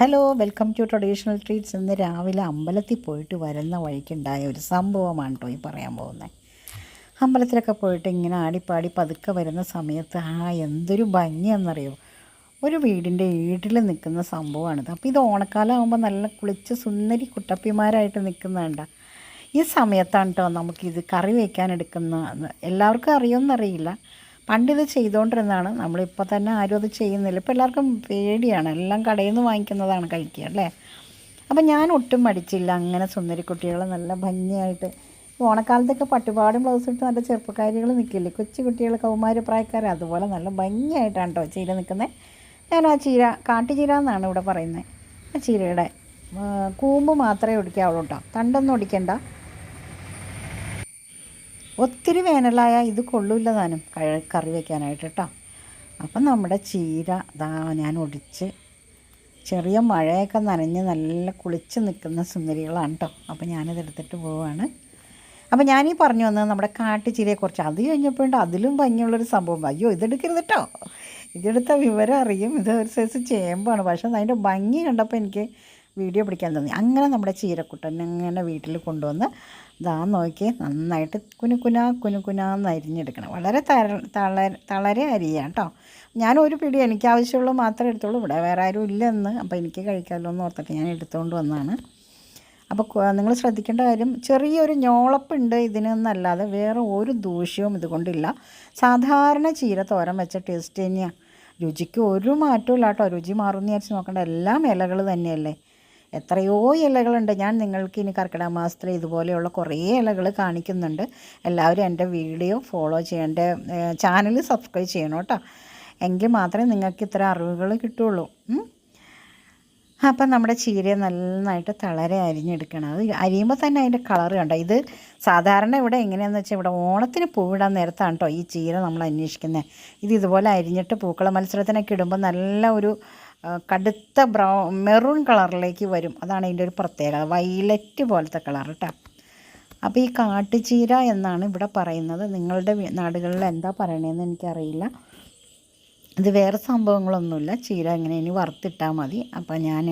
Hello welcome to traditional treats ഇന്ന് രാവിലെ അമ്പലത്തിൽ പോയിട്ട് വരുന്ന വഴിക്കുണ്ടായ ഒരു സംഭവമാണ് കേട്ടോ ഈ പറയാൻ പോകുന്നത് അമ്പലത്തിലൊക്കെ പോയിട്ട് ഇങ്ങനെ ആടിപ്പാടി പതുക്കെ വരുന്ന സമയത്ത് ആ എന്തൊരു ഭംഗിയാണെന്നറിയോ? ഒരു വീടിന്റെ ഈടിൽ നിൽക്കുന്ന സംഭവമാണിത് അപ്പോൾ ഇത് ഓണക്കാലം ആകുമ്പോൾ നല്ല കുളിച്ച് സുന്ദരി കുട്ടപ്പിമാരായിട്ട് നിൽക്കുന്നതുണ്ട. ഈ സമയത്താണ് കേട്ടോ നമുക്കിത് കറി വയ്ക്കാൻ എടുക്കുന്ന എല്ലാവർക്കും അറിയുമെന്നറിയില്ല. പണ്ട് ഇത് ചെയ്തുകൊണ്ടിരുന്നതാണ് നമ്മളിപ്പോൾ തന്നെ ആരും അത് ചെയ്യുന്നില്ല. ഇപ്പോൾ എല്ലാവർക്കും പേടിയാണ്. എല്ലാം കടയിൽ നിന്ന് വാങ്ങിക്കുന്നതാണ് കഴിക്കുക അല്ലേ? അപ്പം ഞാൻ ഒട്ടും മടിച്ചില്ല. അങ്ങനെ സുന്ദരി കുട്ടികൾ നല്ല ഭംഗിയായിട്ട്. ഓണക്കാലത്തൊക്കെ പട്ടുപാടും ബ്ലൗസ് ഇട്ട് നല്ല ചെറുപ്പക്കാരികൾ നിൽക്കില്ലേ? കൊച്ചു കുട്ടികൾ കൗമാര പ്രായക്കാർ അതുപോലെ നല്ല ഭംഗിയായിട്ടാണ് കേട്ടോ ചീര നിൽക്കുന്നത് ഞാൻ ആ ചീര കാട്ടുചീര എന്നാണ് ഇവിടെ പറയുന്നത് ആ ചീരയുടെ കൂമ്പ് മാത്രമേ ഒടിക്കാവുള്ളൂ കേട്ടോ തണ്ടൊന്നും ഒടിക്കണ്ട. ഒത്തിരി വേനലായ ഇത് കൊള്ളില്ല താനും. കറി വയ്ക്കാനായിട്ട് കേട്ടോ അപ്പം നമ്മുടെ ചീര ദാ ഞാൻ ഒടിച്ച് ചെറിയ മഴയൊക്കെ നനഞ്ഞ് നല്ല കുളിച്ച് നിൽക്കുന്ന സുന്ദരികളാണ് കേട്ടോ അപ്പം ഞാനിതെടുത്തിട്ട് പോവുകയാണ് അപ്പം ഞാനീ പറഞ്ഞു വന്നത് നമ്മുടെ കാട്ടുചീരയെക്കുറിച്ച് അത് കഴിഞ്ഞപ്പോഴുണ്ട് അതിലും ഭംഗിയുള്ളൊരു സംഭവം. അയ്യോ ഇതെടുക്കരുത് കേട്ടോ ഇതെടുത്ത വിവരം അറിയും. ഇത് ഒരു സൈസ് ചേമ്പാണ്. പക്ഷേ അതിന്റെ ഭംഗി കണ്ടപ്പോൾ എനിക്ക് വീഡിയോ പിടിക്കാൻ തോന്നി. അങ്ങനെ നമ്മുടെ ചീരക്കുട്ടൻ അങ്ങനെ വീട്ടിൽ കൊണ്ടുവന്ന് ദാ നോക്കി നന്നായിട്ട് കുനുകുന കുനുകുനാന്ന് അരിഞ്ഞെടുക്കണം. വളരെ തള തളരെ അരിയാണ് കേട്ടോ. ഞാൻ ഒരു പിടി എനിക്ക് ആവശ്യമുള്ള മാത്രമേ എടുത്തുള്ളൂ. ഇവിടെ വേറെ ആരും ഇല്ലെന്ന്. അപ്പോൾ എനിക്ക് കഴിക്കാമല്ലോ എന്ന് ഓർത്തിട്ട് ഞാൻ എടുത്തുകൊണ്ട് വന്നതാണ് അപ്പോൾ നിങ്ങൾ ശ്രദ്ധിക്കേണ്ട കാര്യം ചെറിയൊരു ഞോളപ്പുണ്ട് ഇതിനൊന്നല്ലാതെ വേറെ ഒരു ദൂഷ്യവും ഇതുകൊണ്ടില്ല. സാധാരണ ചീര തോരൻ വെച്ച ടേസ്റ്റ് തന്നെയാണ് രുചിക്ക് ഒരു മാറ്റവും ഇല്ല രുചി മാറുമെന്ന് വിചാരിച്ച് നോക്കേണ്ട എല്ലാം ഇലകൾ തന്നെയല്ലേ. എത്രയോ ഇലകളുണ്ട്. ഞാൻ നിങ്ങൾക്ക് ഇനി കർക്കിടക മാസത്തിൽ ഇതുപോലെയുള്ള കുറേ ഇലകൾ കാണിക്കുന്നുണ്ട്. എല്ലാവരും എന്റെ വീഡിയോ ഫോളോ ചെയ്യേണ്ട ചാനൽ സബ്സ്ക്രൈബ് ചെയ്യണം കേട്ടോ. എങ്കിൽ മാത്രമേ നിങ്ങൾക്ക് ഇത്ര അറിവുകൾ കിട്ടുള്ളൂ. അപ്പം നമ്മുടെ ചീര നന്നായിട്ട് തളരെ അരിഞ്ഞെടുക്കണം. അത് അരിയുമ്പോൾ തന്നെ അതിന്റെ കളർ കണ്ടോ? ഇത് സാധാരണ ഇവിടെ എങ്ങനെയാണെന്ന് വെച്ചാൽ ഇവിടെ ഓണത്തിന് പൂവിടാൻ നേരത്താണ് കേട്ടോ ഈ ചീര നമ്മൾ അന്വേഷിക്കുന്നത്. ഇത് ഇതുപോലെ അരിഞ്ഞിട്ട് പൂക്കള മത്സരത്തിനൊക്കെ ഇടുമ്പോൾ നല്ല ഒരു കടുത്ത ബ്രൗ മെറൂൺ കളറിലേക്ക് വരും. അതാണ് ഇതിന്റെ ഒരു പ്രത്യേകത. വൈലറ്റ് പോലത്തെ കളർ കേട്ടോ അപ്പോൾ ഈ കാട്ടുചീര എന്നാണ് ഇവിടെ പറയുന്നത്. നിങ്ങളുടെ നാടുകളിൽ എന്താ പറയണതെന്ന് എനിക്കറിയില്ല. ഇത് വേറെ സംഭവങ്ങളൊന്നുമില്ല. ചീര ഇങ്ങനെ ഇനി വറുത്തിട്ടാൽ മതി. അപ്പോൾ ഞാൻ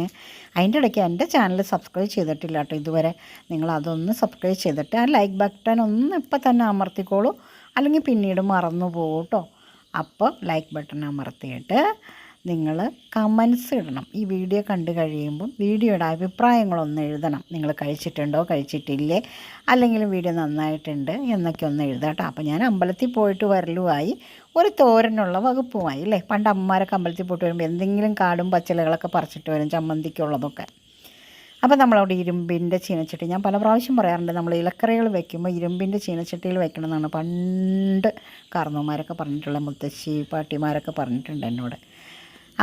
അതിന്റെ ഇടയ്ക്ക് എന്റെ ചാനൽ സബ്സ്ക്രൈബ് ചെയ്തിട്ടില്ല കേട്ടോ ഇതുവരെ നിങ്ങൾ അതൊന്ന് സബ്സ്ക്രൈബ് ചെയ്തിട്ട് ആ ലൈക്ക് ബട്ടൺ ഒന്ന് ഇപ്പം തന്നെ അമർത്തിക്കോളൂ. അല്ലെങ്കിൽ പിന്നീട് മറന്നു പോകും കേട്ടോ അപ്പോൾ ലൈക്ക് ബട്ടൺ അമർത്തിയിട്ട് നിങ്ങൾ കമൻസ് ഇടണം. ഈ വീഡിയോ കണ്ടു കഴിയുമ്പം വീഡിയോയുടെ അഭിപ്രായങ്ങളൊന്ന് എഴുതണം. നിങ്ങൾ കഴിച്ചിട്ടുണ്ടോ കഴിച്ചിട്ടില്ലേ? അല്ലെങ്കിൽ വീഡിയോ നന്നായിട്ടുണ്ട് എന്നൊക്കെ ഒന്ന് എഴുതാട്ടോ അപ്പോൾ ഞാൻ അമ്പലത്തിൽ പോയിട്ട് വരലുമായി ഒരു തോരനുള്ള വകുപ്പുമായി അല്ലേ? പണ്ട് അമ്മമാരൊക്കെ അമ്പലത്തിൽ പോയിട്ട് വരുമ്പോൾ എന്തെങ്കിലും കാടും പച്ചിലകളൊക്കെ പറിച്ചിട്ട് വരും ചമ്മന്തിക്കുള്ളതൊക്കെ. അപ്പോൾ നമ്മളവിടെ ഇരുമ്പിന്റെ ചീനച്ചട്ടി ഞാൻ പല പ്രാവശ്യം പറയാറുണ്ട് നമ്മൾ ഇലക്കറികൾ വെക്കുമ്പോൾ ഇരുമ്പിന്റെ ചീനച്ചട്ടിയിൽ വെക്കണമെന്നാണ് പണ്ട് കാർന്നോമാരൊക്കെ പറഞ്ഞിട്ടുള്ള മുത്തശ്ശി പാട്ടിമാരൊക്കെ പറഞ്ഞിട്ടുണ്ട് എന്നോട്.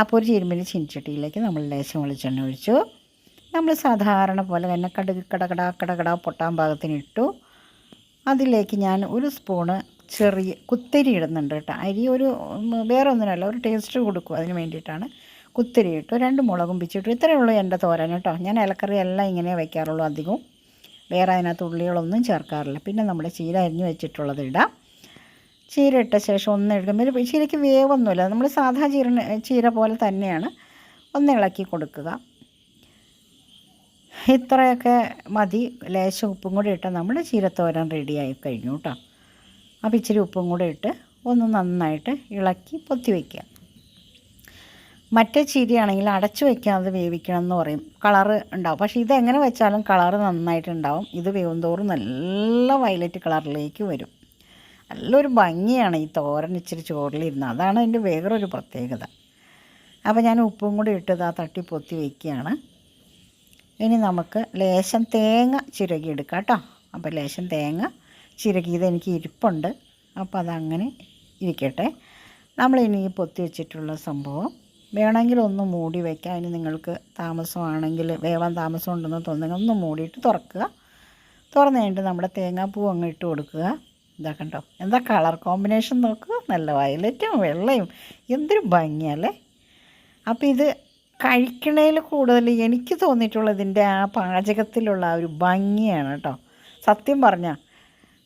അപ്പോൾ ഒരു ഇരുമ്പിന്റെ ചീനച്ചട്ടിയിലേക്ക് നമ്മൾ ലേശം വെളിച്ചെണ്ണ ഒഴിച്ചു. നമ്മൾ സാധാരണ പോലെ തന്നെ കടുക് കടകട കടകട പൊട്ടാൻ ഭാഗത്തിന് ഇട്ടു അതിലേക്ക് ഞാൻ ഒരു സ്പൂണ് ചെറിയ കുത്തരി ഇടുന്നുണ്ട് കേട്ടോ. അരി ഒരു വേറെ ഒന്നിനല്ല ഒരു ടേസ്റ്റ് കൊടുക്കും അതിന് വേണ്ടിയിട്ടാണ് കുത്തരി ഇട്ടു. രണ്ട് മുളകും പിച്ചിട്ടു. ഇത്രയേ ഉള്ളൂ എന്റെ തോരൻ കേട്ടോ. ഞാൻ ഇലക്കറി എല്ലാം ഇങ്ങനെ വയ്ക്കാറുള്ളൂ അധികവും. വേറെ അതിനകത്ത് ഉള്ളികളൊന്നും ചേർക്കാറില്ല. പിന്നെ നമ്മുടെ ചീര അരിഞ്ഞ് വെച്ചിട്ടുള്ളത് ഇടാം. ചീര ഇട്ട ശേഷം ഒന്ന് എടുക്കുമ്പോൾ ചീരയ്ക്ക് വേവൊന്നുമില്ല. നമ്മൾ സാധാ ചീര ചീര പോലെ തന്നെയാണ്. ഒന്ന് ഇളക്കി കൊടുക്കുക. ഇത്രയൊക്കെ മതി. ലേശം ഉപ്പും കൂടി ഇട്ട് നമ്മുടെ ചീരത്തോരൻ റെഡിയായി കഴിഞ്ഞു കേട്ടോ. അപ്പോൾ ഇച്ചിരി ഉപ്പും കൂടി ഇട്ട് ഒന്ന് നന്നായിട്ട് ഇളക്കി പൊത്തി വയ്ക്കുക മറ്റേ ചീരയാണെങ്കിൽ അടച്ചു വയ്ക്കാതെ വേവിക്കണം എന്ന് പറയും. കളറ് ഉണ്ടാവും. പക്ഷേ ഇതെങ്ങനെ വെച്ചാലും കളറ് നന്നായിട്ടുണ്ടാവും. ഇത് വേവുന്തോറും നല്ല വയലറ്റ് കളറിലേക്ക് വരും. നല്ലൊരു ഭംഗിയാണ് ഈ തോരൻ ഇച്ചിരി ചോറിലിരുന്ന്. അതാണ് അതിന്റെ വേറൊരു പ്രത്യേകത. അപ്പോൾ ഞാൻ ഉപ്പും കൂടി ഇട്ടത് ആ തട്ടി പൊത്തി വയ്ക്കുകയാണ് ഇനി നമുക്ക് ലേശം തേങ്ങ ചിരകി എടുക്കാം കേട്ടോ. അപ്പോൾ ലേശം തേങ്ങ ചിരകിയത് എനിക്ക് ഇരിപ്പുണ്ട്. അപ്പോൾ അതങ്ങനെ ഇരിക്കട്ടെ. നമ്മളിനി ഈ പൊത്തി വെച്ചിട്ടുള്ള സംഭവം വേണമെങ്കിൽ ഒന്ന് മൂടി വയ്ക്കാം ഇനി നിങ്ങൾക്ക് താമസമാണെങ്കിൽ വേവാൻ താമസം ഉണ്ടെന്ന് തോന്നുന്നെങ്കിൽ ഒന്ന് മൂടിയിട്ട് തുറക്കുക. തുറന്നു കഴിഞ്ഞിട്ട് നമ്മുടെ തേങ്ങാപ്പൂ അങ്ങ് ഇട്ട് കൊടുക്കുക. ഇതാ കണ്ടോ? എന്താ കളർ കോമ്പിനേഷൻ നോക്കുക നല്ല വയലറ്റും വെള്ളയും. എന്തൊരു ഭംഗിയല്ലേ? അപ്പോൾ ഇത് കഴിക്കണേൽ കൂടുതൽ എനിക്ക് തോന്നിയിട്ടുള്ള ഇതിന്റെ ആ പാചകത്തിലുള്ള ആ ഒരു ഭംഗിയാണ് കേട്ടോ. സത്യം പറഞ്ഞാൽ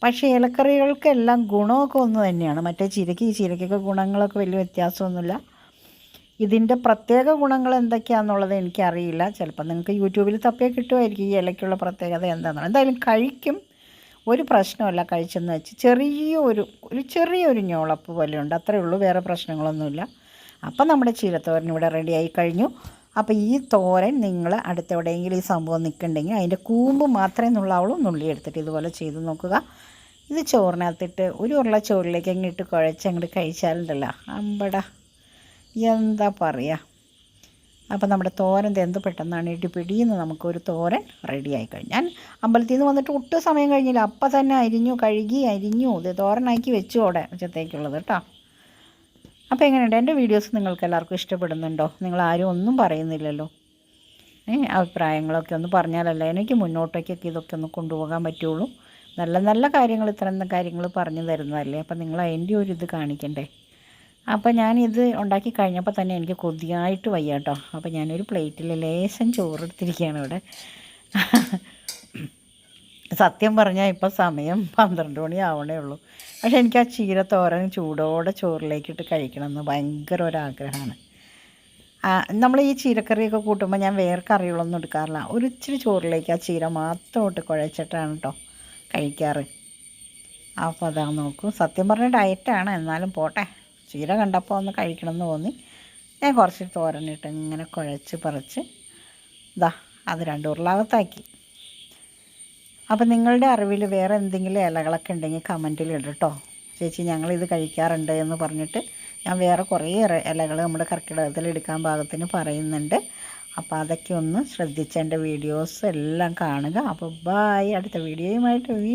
പക്ഷേ ഇലക്കറികൾക്കെല്ലാം ഗുണമൊക്കെ ഒന്ന് തന്നെയാണ്. മറ്റേ ചീരയ്ക്ക് ഈ ചീരയ്ക്കൊക്കെ ഗുണങ്ങളൊക്കെ വലിയ വ്യത്യാസമൊന്നുമില്ല. ഇതിന്റെ പ്രത്യേക ഗുണങ്ങൾ എന്തൊക്കെയാണെന്നുള്ളത് എനിക്കറിയില്ല. ചിലപ്പോൾ നിങ്ങൾക്ക് യൂട്യൂബിൽ തപ്പിയാൽ കിട്ടുമായിരിക്കും ഈ ഇലയ്ക്കുള്ള പ്രത്യേകത എന്താണെന്ന് എന്തായാലും കഴിക്കും. ഒരു പ്രശ്നമല്ല കഴിച്ചെന്ന് വെച്ച് ചെറിയൊരു ഒരു ചെറിയൊരു ഞോളപ്പ് പോലെ ഉണ്ട് അത്രയേ ഉള്ളൂ വേറെ പ്രശ്നങ്ങളൊന്നുമില്ല. അപ്പം നമ്മുടെ ചീരത്തോരൻ ഇവിടെ റെഡിയായി കഴിഞ്ഞു. അപ്പോൾ ഈ തോരൻ നിങ്ങൾ അടുത്ത് എവിടെയെങ്കിലും ഈ സംഭവം നിൽക്കുന്നുണ്ടെങ്കിൽ അതിന്റെ കൂമ്പ് മാത്രമേ നുള്ളാവുള്ളൂ നുള്ളി എടുത്തിട്ട് ഇതുപോലെ ചെയ്ത് നോക്കുക. ഇത് ചോറിനകത്തിട്ട് ഒരു ഉരുള ചോറിലേക്ക് അങ്ങ് ഇട്ട് കുഴച്ച് അങ്ങോട്ട് കഴിച്ചാലുണ്ടല്ലോ. അമ്പട എന്താ പറയുക അപ്പോൾ നമ്മുടെ തോരൻ എന്ത് പെട്ടെന്നാണ് ഇടിപിടിയെന്ന് നമുക്കൊരു തോരൻ റെഡിയായി കഴിഞ്ഞു ഞാൻ അമ്പലത്തിൽ നിന്ന് വന്നിട്ട് ഒട്ടും സമയം കഴിഞ്ഞില്ല. അപ്പം തന്നെ അരിഞ്ഞു കഴുകി അരിഞ്ഞു. ഇത് തോരനാക്കി വെച്ചു അവിടെ ഉച്ചത്തേക്കുള്ളത് കേട്ടോ അപ്പോൾ എങ്ങനെയുണ്ട്? എന്റെ വീഡിയോസ് നിങ്ങൾക്ക് എല്ലാവർക്കും ഇഷ്ടപ്പെടുന്നുണ്ടോ? നിങ്ങൾ ആരും ഒന്നും പറയുന്നില്ലല്ലോ. അഭിപ്രായങ്ങളൊക്കെ ഒന്ന് പറഞ്ഞാലല്ലേ എനിക്ക് മുന്നോട്ടേക്കൊക്കെ ഇതൊക്കെ ഒന്ന് കൊണ്ടുപോകാൻ പറ്റുള്ളൂ. നല്ല നല്ല കാര്യങ്ങൾ ഇത്തരം കാര്യങ്ങൾ പറഞ്ഞു തരുന്നതല്ലേ? അപ്പം നിങ്ങൾ അതിന്റെ ഒരു ഇത് കാണിക്കണ്ടേ? അപ്പോൾ ഞാനിത് ഉണ്ടാക്കി കഴിഞ്ഞപ്പോൾ തന്നെ എനിക്ക് കൊതിയായിട്ട് വയ്യ കേട്ടോ അപ്പോൾ ഞാനൊരു പ്ലേറ്റിൽ ലേശം ചോറെടുത്തിരിക്കുകയാണ് ഇവിടെ. സത്യം പറഞ്ഞാൽ ഇപ്പോൾ സമയം പന്ത്രണ്ട് മണി ഉള്ളൂ. പക്ഷെ എനിക്ക് ആ ചീര തോരൻ ചൂടോടെ ചോറിലേക്കിട്ട് കഴിക്കണം എന്ന് ഭയങ്കര ഒരാഗ്രഹമാണ്. നമ്മൾ ഈ ചീരക്കറിയൊക്കെ കൂട്ടുമ്പോൾ ഞാൻ വേറെ കറികളൊന്നും എടുക്കാറില്ല. ഒരു ഇച്ചിരി ചോറിലേക്ക് ആ ചീര മാത്രം ഇട്ട് കുഴച്ചിട്ടാണ് കേട്ടോ കഴിക്കാറ്. അപ്പോൾ അതാ നോക്കൂ. സത്യം പറഞ്ഞ ഡയറ്റാണ് എന്നാലും പോട്ടെ. ചീര കണ്ടപ്പോൾ ഒന്ന് കഴിക്കണം എന്ന് തോന്നി. ഞാൻ കുറച്ച് തോരനിട്ട് ഇങ്ങനെ കുഴച്ച് പറിച്ച് ഇതാ അത് രണ്ട് ഉരുളാകത്താക്കി. അപ്പം നിങ്ങളുടെ അറിവിൽ വേറെ എന്തെങ്കിലും ഇലകളൊക്കെ ഉണ്ടെങ്കിൽ കമന്റിൽ ഇടട്ടോ ചേച്ചി ഞങ്ങളിത് കഴിക്കാറുണ്ട് എന്ന് പറഞ്ഞിട്ട് ഞാൻ വേറെ കുറേ ഇലകൾ നമ്മുടെ കർക്കിടകത്തിൽ എടുക്കാൻ പാകത്തിന് പറയുന്നുണ്ട്. അപ്പോൾ അതൊക്കെ ഒന്ന് ശ്രദ്ധിച്ച് എന്റെ വീഡിയോസ് എല്ലാം കാണുക. അപ്പോൾ ബായ് അടുത്ത വീഡിയോയുമായിട്ട്